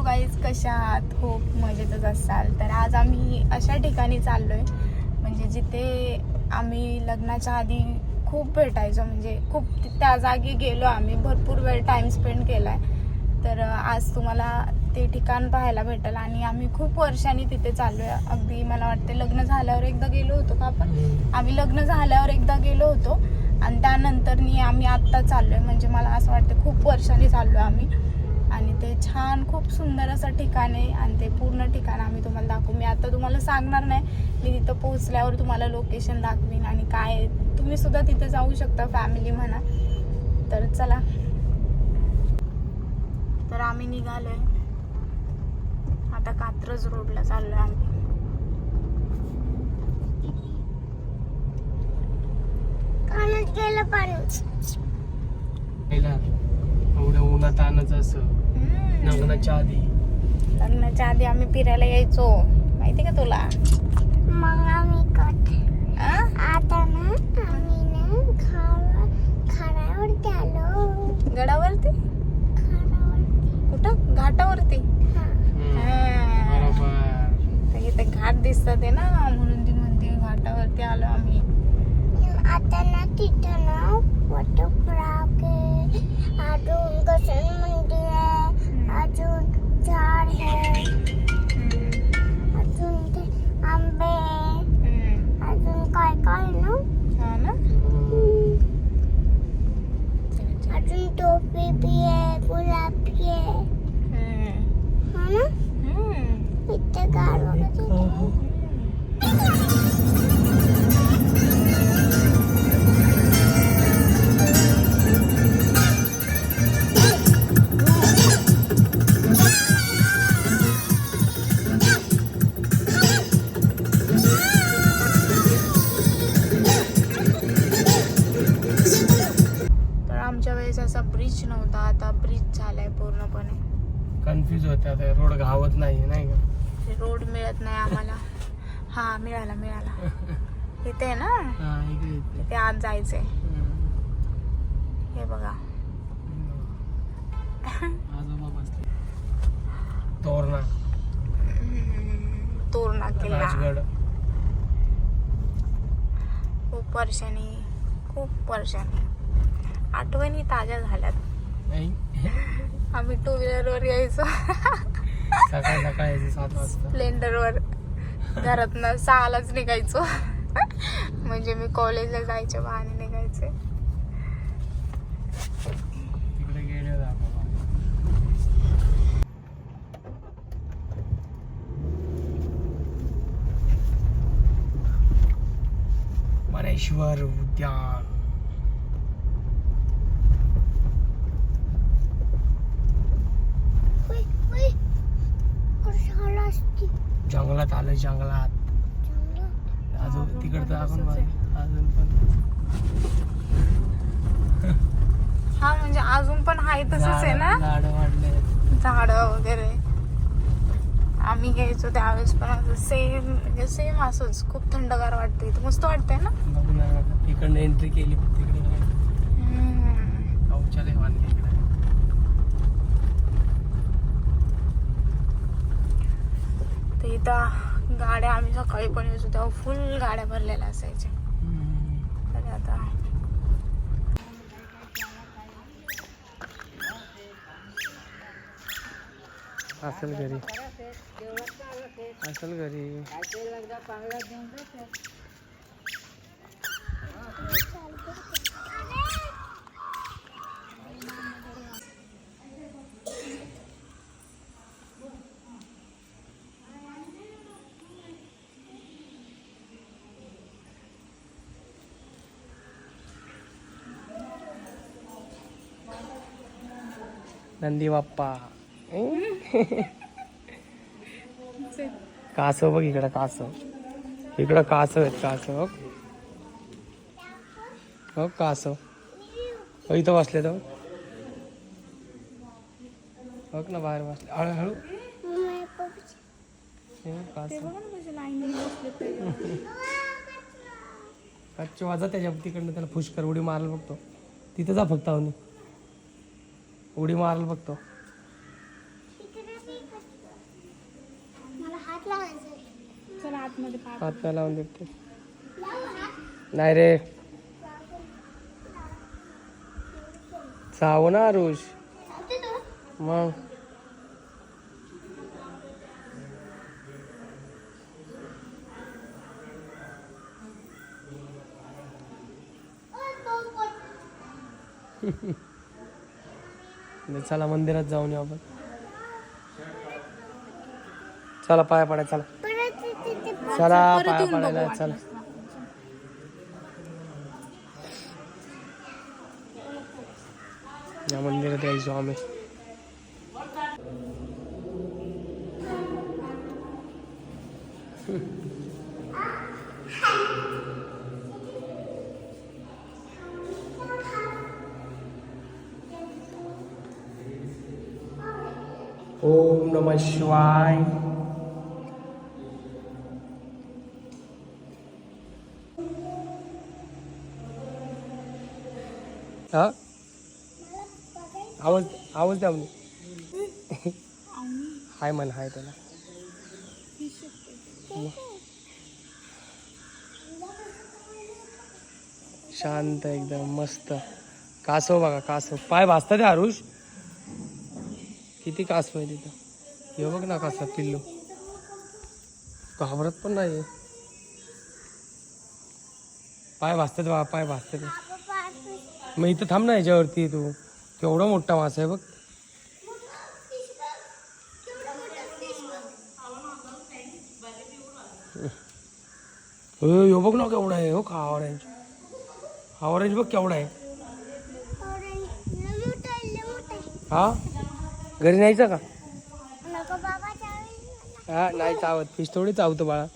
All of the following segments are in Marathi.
हॅलो गाईज कशा आहात? खूप मजेतच असाल. तर आज आम्ही अशा ठिकाणी चाललोय म्हणजे जिथे आम्ही लग्नाच्या आधी खूप भेटायचो म्हणजे खूप त्या जागी गेलो आम्ही. भरपूर वेळ टाइम स्पेंड केलाय. तर अं, आज तुम्हाला ते ठिकाण पाहायला भेटेल आणि आम्ही खूप वर्षांनी तिथे चाललोय. अगदी मला वाटते लग्न झाल्यावर एकदा गेलो होतो का आपण? आम्ही लग्न झाल्यावर एकदा गेलो होतो. आणि त्यानंतर आम्ही आत्ता चाललोय. म्हणजे मला असं वाटतं खूप वर्षांनी चाललोय आम्ही. आणि ते छान खूप सुंदर असं ठिकाण आहे आणि ते पूर्ण ठिकाण आम्ही तुम्हाला दाखवू. मी आता तुम्हाला सांगणार नाही. मी तिथं पोहोचल्यावर तुम्हाला लोकेशन दाखवीन आणि काय. तुम्ही सुद्धा तिथे जाऊ शकता फॅमिली म्हणा. तर चला. तर आम्ही निघालोय. आता कात्रज रोडला चाललोय आम्ही. कानात गेलं पाणी. उन्हात आणच असं. लग्नाच्या आधी? लग्नाच्या आधी आम्ही फिरायला यायचो. माहिती का तुला? मग आम्ही कट? आता ना आम्ही ना खावा खाण्यावरती आलो. गडावरती? कुठं? घाटावरती? हा. हा. इथे घाट दिसतात आहे ना म्हणून ती म्हणते घाटावरती आलो आम्ही. आता ना तिथं ना फोटोग्राफ आहे. अजून इथे आत जायचंय. हे बघा. तोरणा. तोरणा किल्ला. खूप वर्षांनी खूप वर्षांनी. आठवणी ताज्या झाल्यात. नाही. आम्ही टू व्हीलरवर यायचो. सकाळ सकाळ स्प्लेंडरवर घरातनं सहालाच निघायचो. म्हणजे मी कॉलेजला जायच्या बहाने निघायचे. तिकडे गेले दाखवा मरेश्वर उद्यान. जंगलात आलं जंगलात. अजून अजून तिकडं पण अजून. अजून पण. हा म्हणजे अजून पण आहे तसंच आहे ना? झाड वाढले झाड वगैरे. आम्ही घ्यायचो त्यावेळेस पण असं सेम म्हणजे सेम असंच. खूप थंडगार वाटतं इथं मस्त वाटतंय ना? बघू ना तिकडनं एंट्री केली तिकडे. औषधे बांधली इकडे. तर इथं गाड्या आम्ही सकाळी पण यायचो तेव्हा फुल गाड्या भरलेल्या असायच्या. तर आता असेल घरी. असेल घरी. नंदी बाप्पा कासव बघ इकडं कासव. इकडं कासव आहेत कासव बघ. कासव. हो इथं बसले तर बघ ना बाहेर बसले. हळूहळू. कसे कच्चे वाजा त्याच्या तिकडनं त्याला फुशकर उडी मारायला बघतो. तिथं जा फक्त अवनी उडी मारायला बघतो. हात लावायचा चला आतमध्ये पाय हात नाही लावून देते. नाही रे. चाव ना आरुष. मग. म्हणजे चला मंदिरात जाऊन येऊ आपण. चला पाया पडाय चला. चला पाया पडायला चला. या मंदिरात यायचो आम्ही. ओम शिवाय. हा? आवाज आवाज द्या म्हणे. हाय म्हण हाय त्याला. शांत एकदम मस्त. कासव बघा कासव. पाय भाजतात ते आरुष. किती कासव आहे तिथं. हे बघ ना कसा पिल्लू. घाबरत पण नाही पाय भाजतात बा पाय भाजतात मग इथं थांब ना याच्यावरती तू. केवढा मोठा मासा आहे बघ. ह्यो बघ ना केवढा आहे. हो का ऑरेंज हा ऑरेंज बघ केवढा आहे. हा? घरी न्यायचा का? हा नाही चावत. फिश थोडी चावतो बाळा.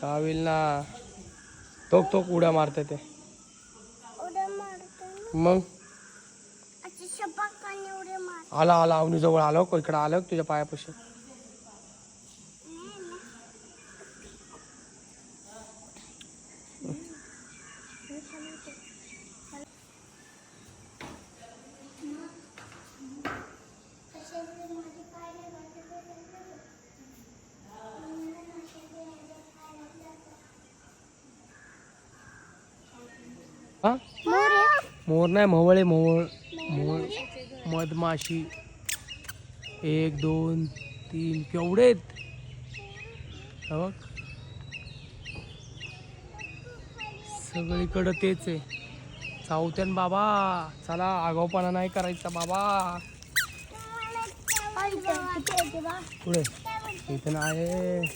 चावील. ना. तोक तोक उड्या मारते ते. मग? आला आला अवनी जवळ आलो. इकडं आलो तुझ्या पायापाशी हा मोर नाही मवळे मवळ मोळ मधमाशी. एक दोन तीन. केवढे आहेत? बघ. सगळीकडं तेच आहे. चावत्यान बाबा. चला आगाऊपणा नाही करायचा बाबा. पुढे इथं आहे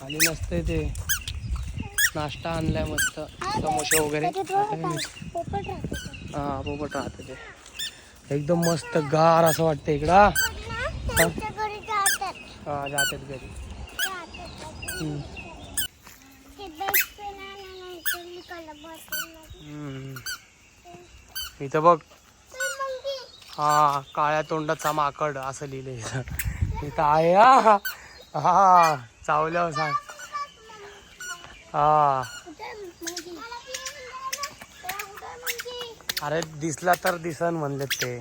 खाली नसते ते. नाश्ता आणलाय मस्त. समोसे वगैरे. हा पोपट राहते ते. एकदम मस्त गार असं वाटतं इकडं हा. घरी जातात घरी. इथं बघ. हा काळ्या तोंडाचा माकड असं लिहिलंय. इथं आहे हा. हा चावल्यावर सांग. हा. अरे दिसला तर दिसन म्हणले ते.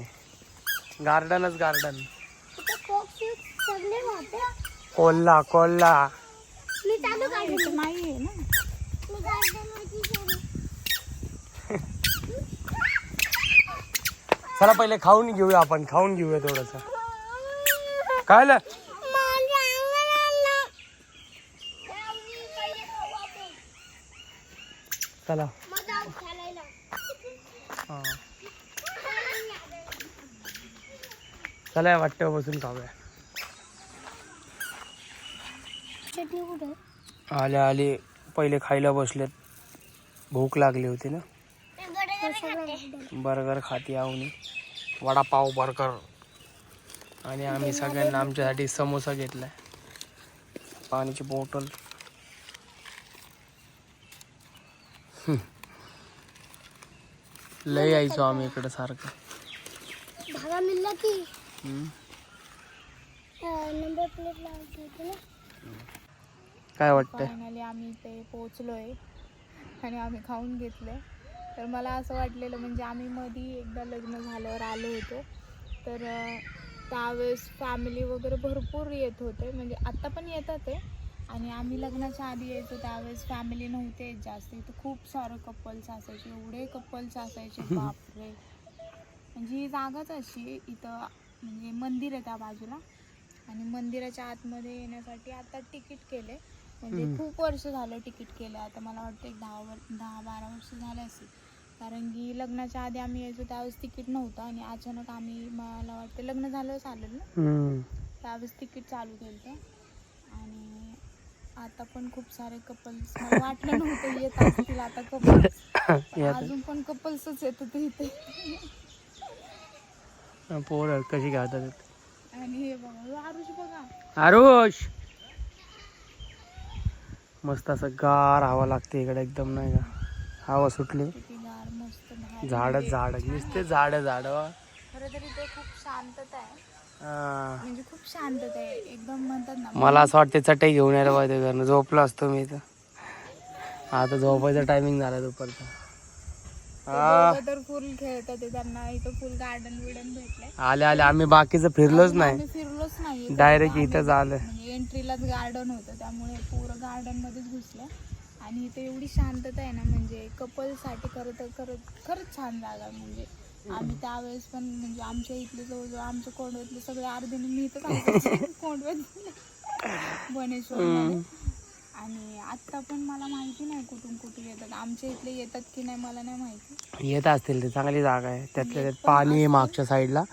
गार्डनच गार्डन. कोल्हा कोल्हा. चला पहिले खाऊन घेऊया आपण खाऊन घेऊया थोडस. काय आलं? माझ्या अंगणाला त्यावेळी पहिले खाऊ आपण. चला. चला वाटतं बसून खाऊया. आले आले. पहिले खायला बसलेत. भूक लागली होती ना. बर्गर खाती आवनी. वडापाव बर्गर. आणि आम्ही सगळ्यांना आमच्यासाठी समोसा घेतलाय. पाण्याची बॉटल हम्म. लय यायचो आम्ही इकडे सारखं. धागा मिळला की हम्म. नंबर प्लेट लावायची होती ना काय फायनली आम्ही इथे पोहोचलोय आणि आम्ही खाऊन घेतले तर मला असं वाटलेलं म्हणजे आम्ही मधी एकदा लग्न झाल्यावर आलो होतो. तर त्यावेळेस फॅमिली वगैरे भरपूर येत होते. म्हणजे आत्ता पण येतात ते आणि आम्ही लग्नाच्या आधी यायचो त्यावेळेस फॅमिली नव्हते जास्त. इथं खूप सारं कपल्स असायचे एवढे कपल्स असायचे बापरे. म्हणजे ही जागाच अशी इथं म्हणजे मंदिर आहे त्या बाजूला. आणि मंदिराच्या आतमध्ये येण्यासाठी आता तिकीट केले म्हणजे. खूप वर्ष झालं तिकीट केलं. आता मला वाटतं एक दहा वर दहा बारा वर्ष झाले असेल. कारण की लग्नाच्या आधी आम्ही यायचो त्यावेळेस तिकीट नव्हतं आणि अचानक आम्ही मला वाटतं लग्न झालं चालेल ना. त्यावेळेस तिकीट चालू केलं आणि आता पण खूप सारे कपल्स वाटलं नव्हतं येत असतील आता कपल्स अजून पण कपल्सच येत होते इथे पोर कशी गातात आणि हे बघा आरुष बघा. आरुष! मस्त असं गार हवा लागते इकडे एकदम नाही का? हवा सुटली. झाड झाड. नुसते झाड झाड. खरं तरी ते खूप शांतता आहे. म्हणजे खूप शांतता आहे एकदम म्हणतात ना मला असं वाटतं चटई घेऊन यायला पाहिजे घरनं. झोपलो असतो मी इथं. आता झोपायचा टायमिंग झाला दुपारचा. ते आ, दोघं तर फुल खेळतात ते त्यांना इथं फुल गार्डन बिर्डन भेटलंय. आले आले. आम्ही बाकीचं फिरलोच नाही. आम्ही फिरलोच नाही. डायरेक्ट इथंच आलं म्हणजे एंट्रीलाच गार्डन होतं त्यामुळे पूर्ण गार्डन मध्येच घुसलं. आणि इथे एवढी शांतता आहे ना म्हणजे कपलसाठी खरं तर खरंच खरंच छान जागा आहे म्हणजे. आम्ही त्यावेळेस पण म्हणजे आमच्या इथले जवळजवळ आमच्या कोंडव्यातले सगळे अर्धे मी असायचे कोंडव्यात बनेश्वर आणि आत्ता पण मला माहिती नाही कुठून कुठून येतात. आमच्या इथले येतात की नाही मला नाही माहिती. येत असतील ते चांगली जागा आहे. त्यातल्या त्यात पाणी आहे मागच्या साईडला.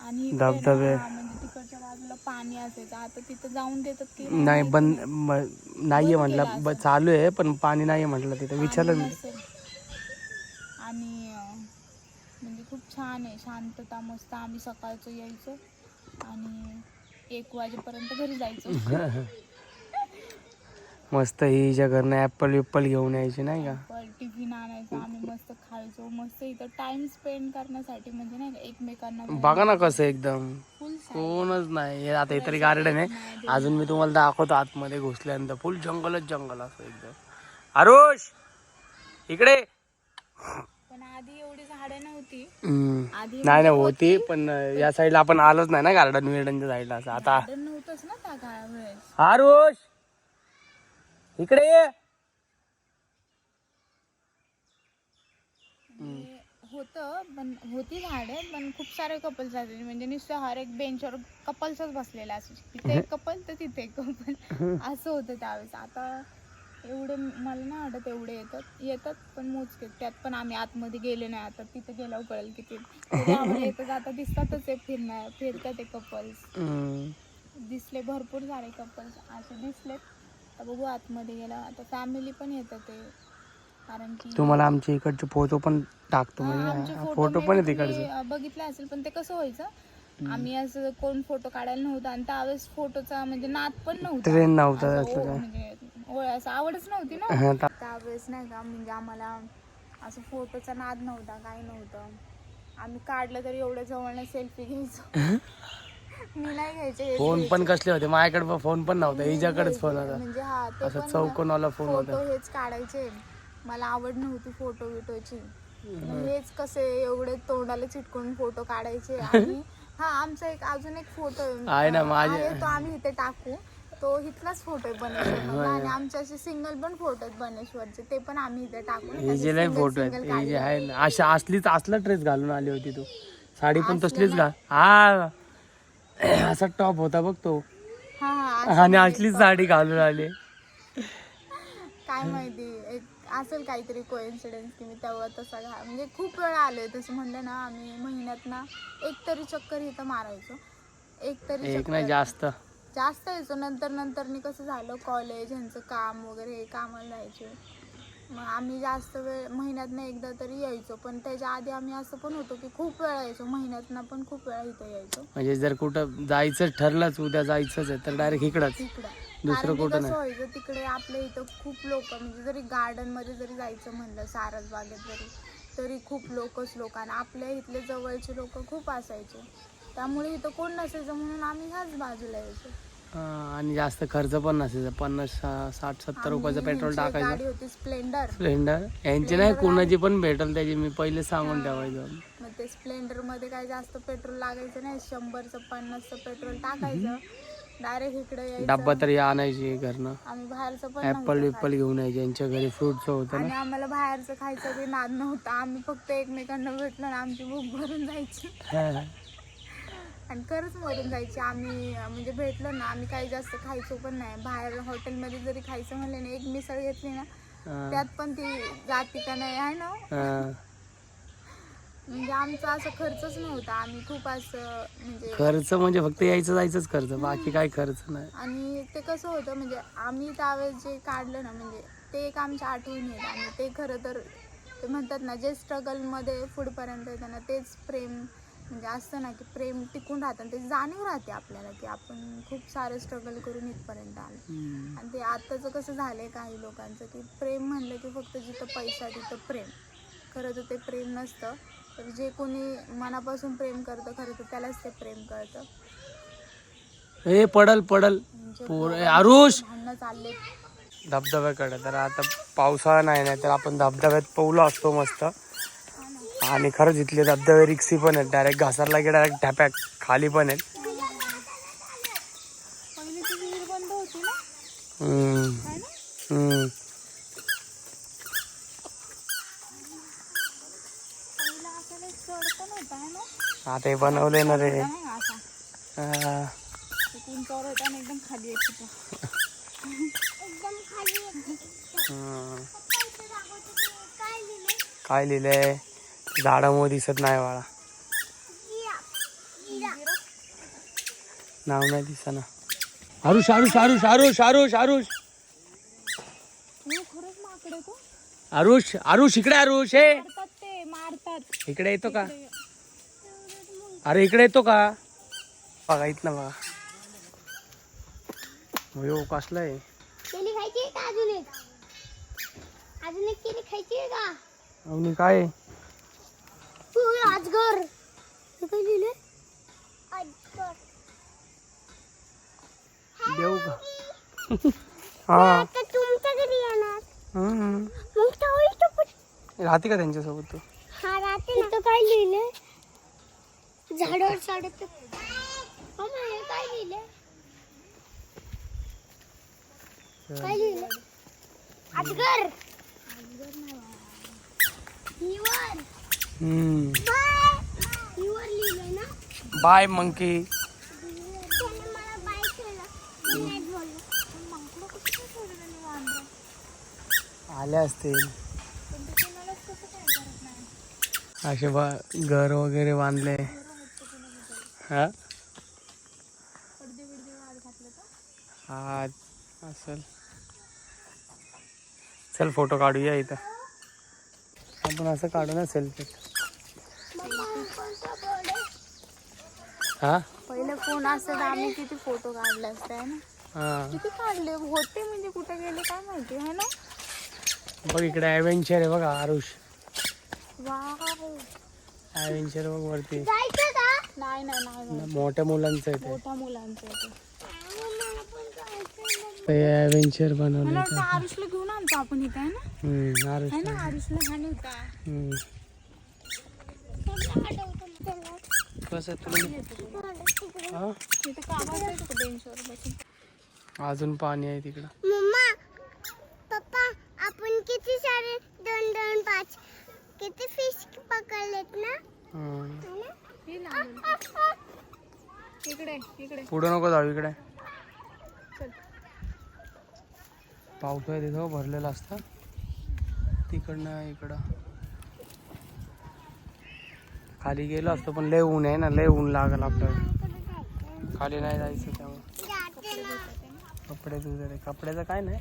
आणि धबधबे. म्हणजे तिकडच्या बाजूला पाणी असायचं. आता तिथं जाऊन देतात की नाही बंद नाहीये म्हटलं. चालू आहे पण पाणी नाहीये म्हटलं तिथं. विचारलं मी. आणि छान आहे. शांतता मस्त आम्ही सकाळचं यायचो आणि एक वाजेपर्यंत घरी जायचो. मस्त हिच्या घरनं ऍपल विप्पल घेऊन यायची नाही का? टिफिन आणायचो आम्ही मस्त खायचो. मस्त इथं टाइम स्पेंड करण्यासाठी म्हणजे नाही का एकमेकांना बघा ना कसं एकदम. कोणच नाही. हे आता इतरी गार्डन आहे. अजून मी तुम्हाला दाखवतो आतमध्ये घुसल्यानंतर. फुल जंगलच जंगल असं एकदम. आरुष इकडे! आधी नाही नाही होती पण या साईडला आपण आलोच नाही ना गार्डन विर्डनच्या साईडला असं. आता गार्डन नव्हतंच ना त्या काळावेळेस आरुष! इकडे ये! होतं पण होती झाडे पण खूप सारे कपल्स असायचे म्हणजे नुसतं हर एक बेंचवर कपल्सच बसलेले असायचे. तिथे एक कपल तर तिथे एक कपल असं होतं त्यावेळेस. आता एवढे मला नाही वाटत एवढे येतात. येतात पण मोजके. त्यात पण आम्ही आतमध्ये गेले नाही. आता तिथे गेल्यावर कळेल किती तरी आम्हाला येतं जाता दिसतातच आहे फिरणार फिरतात ते कपल्स. दिसले भरपूर सारे कपल्स असे दिसलेत तर बघू आतमध्ये गेला. आता फॅमिली पण येतं ते. कारण की तुम्हाला आमच्या इकडचे फोटो पण टाकतो हा, आमचे म्हणजे photo फोटो पण आहे तिकडचे. तुम्ही, बघितले असेल पण ते कसं व्हायचं? आम्ही असं कोण फोटो काढायला नव्हतं आणि त्यावेळेस फोटोचा म्हणजे नाद पण नव्हता. ट्रेन नव्हता असं काय. म्हणजे असं आवडच नव्हती ना? त्यावेळेस नाही का म्हणजे आम्हाला असं फोटोचा नाद नव्हता काही नव्हतं. आम्ही काढलं तरी एवढं जवळनं सेल्फी घ्यायचो. मी नाही घ्यायचे फोन पण. कसले होते? माझ्याकडे फोन पण नव्हता हिच्याकडेच फोन. होता. म्हणजे हा ते असं फोन फोटो होता. हेच काढायचे. मला आवड नव्हती फोटो विटोची हेच कसे एवढे तोंडाला चिटकून फोटो काढायचे आणि हा आमचा एक अजून एक फोटो आहे ना, माझे- तो आम्ही इथे टाकू. तो इथलाच फोटो आहे बनेश्वर आणि आमचे असे सिंगल पण फोटो आहेत बनेश्वरचे. ते पण आम्ही इथे टाकू हे जे लय फोटो आहेत हे जे आहे ना अशा असलीच असला ड्रेस घालून आली होती तू. साडी पण तसलीच घाल. हा. असा टॉप होता बघ तो. हा हा आणि असलीच साडी घालून आली. काय माहिती एक असेल काहीतरी कोइन्सिडेन्स की मी तेव्हा तसा घा म्हणजे खूप वेळा आलोय तसं म्हणलं ना आम्ही महिन्यात ना एक तरी चक्कर इथं मारायचो. एक तरी एक चक्कर. नाही जास्त. जास्त यायचो. नंतर नंतर कसं झालं कॉलेज ह्यांचं काम वगैरे हे कामाला जायचे. मग आम्ही जास्त वेळ महिन्यातनं एकदा तरी यायचो. पण त्याच्या आधी आम्ही असं पण होतो की खूप वेळा यायचो. महिन्यातनं पण खूप वेळा इथं यायचो. म्हणजे जर कुठं जायचं ठरलंच उद्या जायचंच आहे तर डायरेक्ट इकडंच. तिकडं दुसरं कारण की कुठं कसं नाही. व्हायचं तिकडे आपल्या इथं खूप लोक म्हणजे जरी गार्डनमध्ये जरी जायचं म्हणलं सारसबागेत जरी तरी खूप लोकच लोक आणि आपल्या इथले जवळचे लोक खूप असायचे. त्यामुळे इथं कोण नसायचं म्हणून आम्ही ह्याच बाजूला यायचो. हा, आणि जास्त खर्च पण नसायचा. पन्नास सा- साठ सत्तर रुपयाचं पेट्रोल गाडी टाकायचं. होती स्प्लेंडर. स्प्लेंडर? यांची नाही कुणाची पण भेटल त्याची. मी पहिले सांगून ठेवायचो. मग ते स्प्लेंडरमध्ये काय जास्त पेट्रोल लागायचं नाही. शंभरचं पन्नासचं पेट्रोल टाकायचं. डायरेक्ट इकडे यायचं. डब्बा तरी आणायची घरनं. आम्ही बाहेरचं पण ऍपल नव्हतं विप्पल घेऊन यायचे. यांच्या घरी फ्रुटचं होतं आणि ना आम्हाला बाहेरचं खायचं काही नाद नव्हता. आम्ही फक्त एकमेकांना भेटलो आमची भूक भरून जायची. हा. आणि खरंच मरून जायची. आम्ही म्हणजे भेटलो ना आम्ही काही जास्त खायचो पण नाही. बाहेर हॉटेलमध्ये जरी खायचं म्हणलं ना एक मिसळ घेतली ना. त्यात पण ती जाती का नाही आहे ना. म्हणजे आमचा असं खर्चच नव्हता. आम्ही खूप असं म्हणजे खर्च म्हणजे फक्त यायचं जायचंच खर्च. बाकी काय खर्च नाही. आणि ते कसं होतं म्हणजे आम्ही त्यावेळेस जे काढलं ना म्हणजे ते एक आमच्या आठवणी आहेत. आणि ते खरं तर ते म्हणतात ना जे स्ट्रगलमध्ये पुढपर्यंत येतं ना तेच प्रेम म्हणजे असतं ना की प्रेम टिकून राहतं आणि त्याची जाणीव राहते आपल्याला की आपण खूप सारं स्ट्रगल करून इथपर्यंत आलो. आणि ते आत्ताचं कसं झालंय काही लोकांचं की प्रेम म्हणलं की फक्त जिथं पैसा तिथं प्रेम. खरं तर ते प्रेम नसतं. तर जे कोणी मनापासून प्रेम करतं खरं तर त्यालाच ते प्रेम कळतं. ए पडल पडल. म्हणजे आरुष! भांडणं चालले धबधब्याकडे. तर आता पावसाळा नाही नाही तर आपण धबधब्यात पोहलो असतो मस्त. आणि खरंच इथले धबधबे रिक्सी पण आहेत डायरेक्ट घासारला की डायरेक्ट ढॅपॅक खाली पण आहेत. आता हे बनवले ना रे. हा. एकदम खाली काय लिहिलंय? झाडामुळे दिसत नाही. जिरा. नाव नाही दिसना. आरुष आरुष आरुष आरुष आरुष आरुष. खरंच माकडे तो आरुष आरुष इकडे आरुष हे इकडे येतो का? अरे इकडे येतो का? बघा इथनं बघा. हो कसलं आहे? केली खायची आहे का अजून एक? अजून एक केली खायची आहे का? अवनी काय हे काय अजगर देऊ का हा. आता तुमच्या घरी येणार. मग राहते का त्यांच्यासोबत तू? हा राहते ना. काय लिहिलंय? झाडावर चढत हे काय लिहिलंय? काय लिहिलंय? अजगर हिवर हम्म. Bye bye monkey. आले असतील. असे बा घर वगैरे बांधले. हा? हा असेल. चल फोटो काढूया इथं. आपण असं काढू ना सेल्फी मम्मा कोणता बोर्ड आहे हा? पहिले फोन असतं आम्ही किती फोटो काढले असते है ना? हा. किती काढले? होते म्हणजे कुठे गेले काय माहिती है ना? बघ इकडे ॲव्हेंचर आहे बघा आरुष. वाव ॲव्हेंचर बघ वरती. जायचं का? नाही नाही नाही नाही. मोठ्या मुलांचं आहे मोठ्या मुलांचं आहे ते. ते मला बनवलं वाटतं आरुषला घेऊन आणतो आपण इथं आहे ना? हम्म आरुष है ना आरुष लहान होता हम्म. कसं तुला हा? अजून पाणी आहे तिकडं. मम्मा पप्पा आपण किती सारे दोन दोन पाच किती फिश पकडलेत ना. हे. इकडे इकडे. पुढं नको जाऊ इकडे. पावसाळ्यात तिथं भरलेलं असतं. तिकडनं इकडं. खाली गेलो असतो पण लय ऊन आहे ना लय ऊन लागल आपल्याला. खाली नाही जायचं त्यामुळे. कपडे तुझे कपड्याचं काय नाही.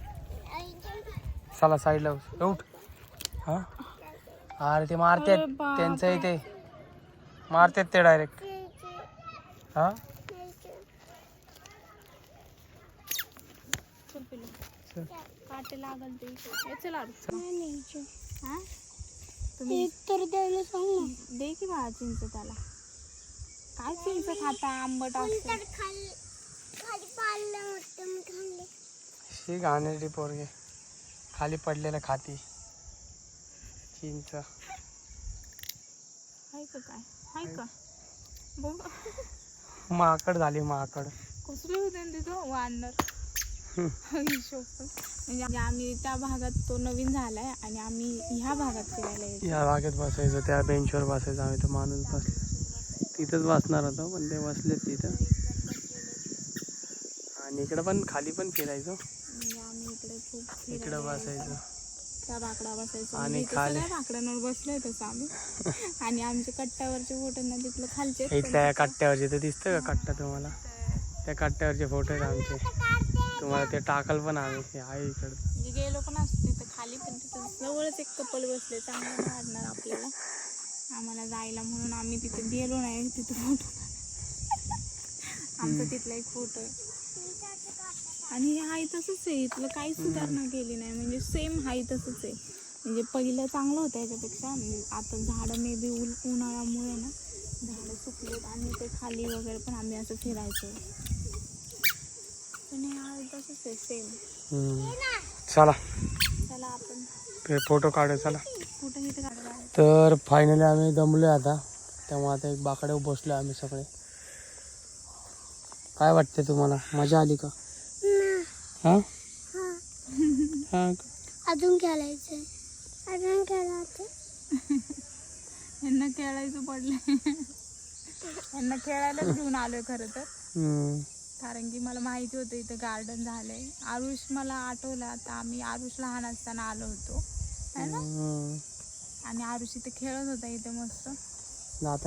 चला साईडला उठ. उठ. हा? अरे ते मारतात. त्यांचं इथे मारतात ते डायरेक्ट हा? लागल ते हे चल आरुष हा एक तर द्यायला सांग ना. दे की मला चिंच त्याला. काय चिंच खाता आंबट असतं तर खाली खाली खाल्लं होतं मी खाल्ले. शी घाणेरडी पोरगे. खाली पडलेलं खाती. चिंच. हाय का काय? हाय का? बघ माकड झाली माकड. कसले होते ना तिथं? वानर. हिशोब म्हणजे आम्ही त्या भागात तो नवीन झालाय आणि आम्ही ह्या भागात फिरायला येतो. या बागेत बसायचं त्या बेंचवर बसायचं. आम्ही तर माणूस बसला. तिथंच बसणार होतो पण ते बसले तिथं. आणि इकडं पण खाली पण फिरायचो. म्हणजे आम्ही इकडे खूप इकडं बसायचं. त्या बसायचो. आणि म्हणजे इथे खाली- सगळ्या बाकड्यांवर बसलोय तसं आम्ही. आणि आमचे कट्ट्यावरचे फोटो ना तिथलं खालचे इथल्या या कट्ट्यावरचे ते दिसतं का कट्टा तुम्हाला? त्या कट्ट्यावरचे फोटो आहेत आमचे. तुम्हाला ते टाकल पण आम्ही हे आहे इकडं. म्हणजे गेलो पण असतो तिथं खाली पण तिथं जवळच एक कपल बसले चांगलं नाही वाटणार आपल्याला. आम्हाला जायला म्हणून आम्ही तिथे गेलो नाही तिथे फोटो आमचा तिथला एक फोटो आणि हे हाय तसंच आहे इथलं काही सुधारणा केली नाही. म्हणजे सेम हाय तसंच आहे. म्हणजे पहिलं चांगलं होतं याच्यापेक्षा. म्हणजे आता झाडं मे बी उल उन्हाळ्यामुळे ना झाडं सुकलेत आणि ते खाली वगैरे पण आम्ही असं फिरायचो पण हे हाय तसंच आहे सेम हम्म. चला. चला आपण. ते फोटो काढू चला. कुठं इथे काढला तर फायनली आम्ही दमलो आता. त्यामुळे आता एक बाकड्यावर बसलो आम्ही सगळे. काय वाटते तुम्हाला? मजा आली का? हा? हा? अजून खेळायचं अजून खेळायचं यांना खेळायचं पडलंय. यांना खेळायलाच घेऊन आलोय खरं तर. हम्म. कारण की मला माहिती होतं इथं गार्डन झालंय आरुष मला आठवलं आता आम्ही आरुष लहान असताना आलो होतो है ना. आणि आरुष इथे खेळत होता इथे मस्त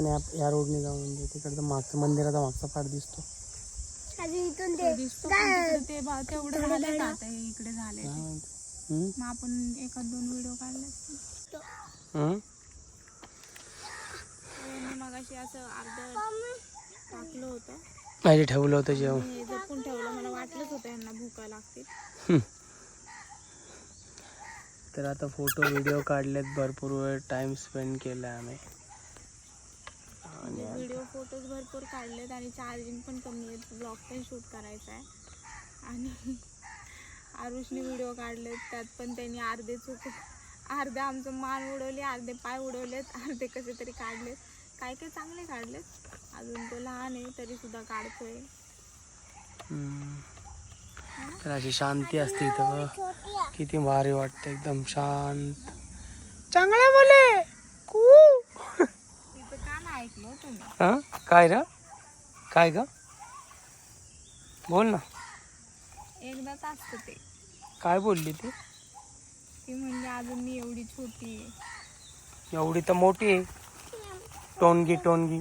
आप- या रोडने जाऊन म्हणजे तिकडचं मागचं मंदिराचा मागचा पाठ दिसतो तो दिसतो पण तिकडे ते बा- तेवढं झालंय का आता हे इकडे झालंय ते. हम्म? मग आपण एखाद दोन व्हिडिओ काढले असते. हम्म? यांनी मगाशी असं अर्ध टाकलं होतं नाही ठेवलं होतं जेवण. मी जपून ठेवलं मला वाटलंच होतं यांना भुका लागतील. तर आता फोटो व्हिडिओ काढलेत भरपूर वेळ टाइम स्पेंड केला आम्ही. म्हणजे व्हिडिओ फोटोज भरपूर काढलेत आणि चार्जिंग पण कमी आहे ब्लॉग पण शूट करायचा आहे आणि आरुषने व्हिडिओ काढलेत त्यात पण त्यांनी अर्धे चुक अर्धे आमचं मान उडवली अर्धे पाय उडवलेत अर्धे कसे तरी काढलेत. काय काय चांगले काढलेत? अजून तो लहान आहे तरी सुद्धा काढतोय. तर अशी शांती असते इथं. किती भारी वाटतं एकदम शांत. चांगला बोले. कू. हो? काय र? काय ग? बोल ना. एकदाच असतं ते. काय बोलली ती? ती म्हणजे अजून मी एवढी छोटी आहे. एवढी तर मोठी आहे. टोनगी टोनगी.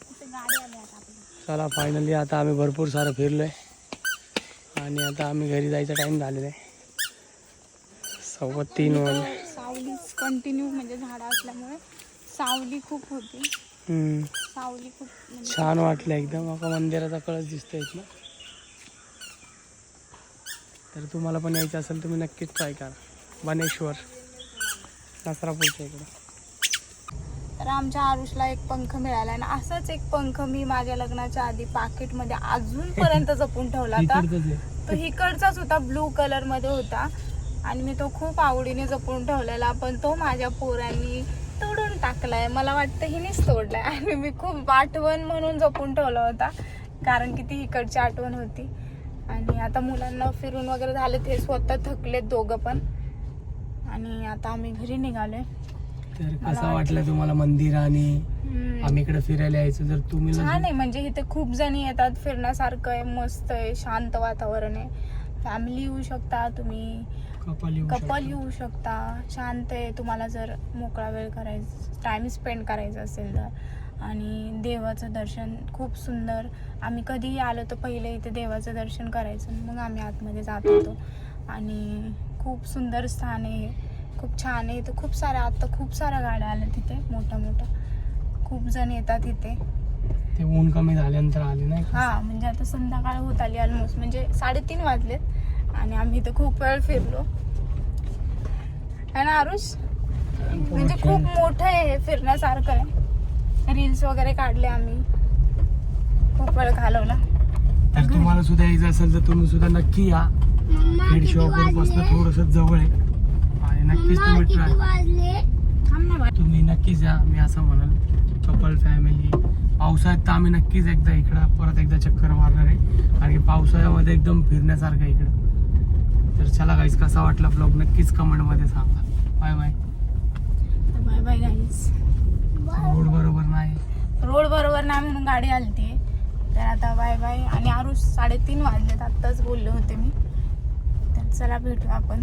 चला फायनली आता आम्ही भरपूर सारं फिरलोय. आणि आता आम्ही घरी जायचा टाइम झालेला आहे. सव्वा तीन वाजले. सावली कंटिन्यू म्हणजे झाडं असल्यामुळे सावली खूप होती. हम्म. सावली खूप म्हणजे छान वाटलं एकदम. अका मंदिराचा कळस दिसतोय इथनं. तर तुम्हाला पण यायचं असेल तुम्ही नक्कीच ट्राय करा. बनेश्वर. नसरापूरच्या इकडं. तर आमच्या आरुषला एक पंख मिळाला आणि असाच एक पंख मी माझ्या लग्नाच्या आधी पाकिटमध्ये अजूनपर्यंत जपून ठेवला होता. तो इकडचाच होता ब्लू कलरमध्ये होता. आणि मी तो खूप आवडीने जपून ठेवलेला पण तो माझ्या पोरांनी तोडून टाकलाय. मला वाटतं हिनेच तोडलाय. आणि मी खूप आठवण म्हणून जपून ठेवला होता कारण की ती इकडची आठवण होती. आणि आता मुलांना फिरून वगैरे झाले ते स्वतः थकलेत दोघं पण. आणि आता आम्ही घरी निघालोय. तर कसं वाटलं तुम्हाला मंदिर आणि. आम्ही इकडे फिरायला यायचं जर तुम्ही छान आहे म्हणजे इथे खूप जणी येतात फिरण्यासारखं आहे मस्त आहे शांत वातावरण आहे. फॅमिली येऊ शकता तुम्ही. कपाल येऊ शकता. शांत आहे तुम्हाला जर मोकळा वेळ करायचा टाइम स्पेंड करायचा असेल तर. आणि देवाचं दर्शन खूप सुंदर. आम्ही कधीही आलो तर पहिले इथे देवाचं दर्शन करायचं मग आम्ही आतमध्ये जात होतो. आणि खूप सुंदर स्थान आहे. खूप छान आहे. इथं खूप साऱ्या आता खूप साऱ्या गाड्या आल्या तिथे मोठ्या मोठ्या. खूप जण येतात इथे. ते ऊन कमी झाल्यानंतर आले नाही का? हा म्हणजे आता संध्याकाळ होत आली ऑलमोस्ट म्हणजे साडेतीन वाजलेत. आणि आम्ही इथं खूप वेळ फिरलो. है ना आरुष? म्हणजे खूप मोठं आहे हे फिरण्यासारखं आहे. रील्स वगैरे काढले आम्ही. खूप वेळ घालवला. तर तुम्हाला सुद्धा यायचं असेल तर तुम्ही सुद्धा नक्की या. मम्मा हेड किती शॉपपासून वाजले? थोडस जवळ आहे. आणि नक्कीच तुम्ही ट्राय. तुम्ही नक्कीच या मी असं म्हणाल. कपल फॅमिली पावसाळ्यात तर आम्ही नक्कीच एकदा इकडं परत एकदा चक्कर मारणार आहे. आणि पावसाळ्यामध्ये एकदम फिरण्यासारखं आहे इकडं. तर चला गाईस कसा वाटला ब्लॉग नक्कीच कमेंटमध्ये सांगा. बाय बाय तर बाय बाय रोड बरोबर नाही. रोड बरोबर नाही म्हणून गाडी आलती. तर आता बाय बाय आणि आरुष साडेतीन वाजलेत. आत्ताच बोलले होते मी. तर चला भेटू आपण.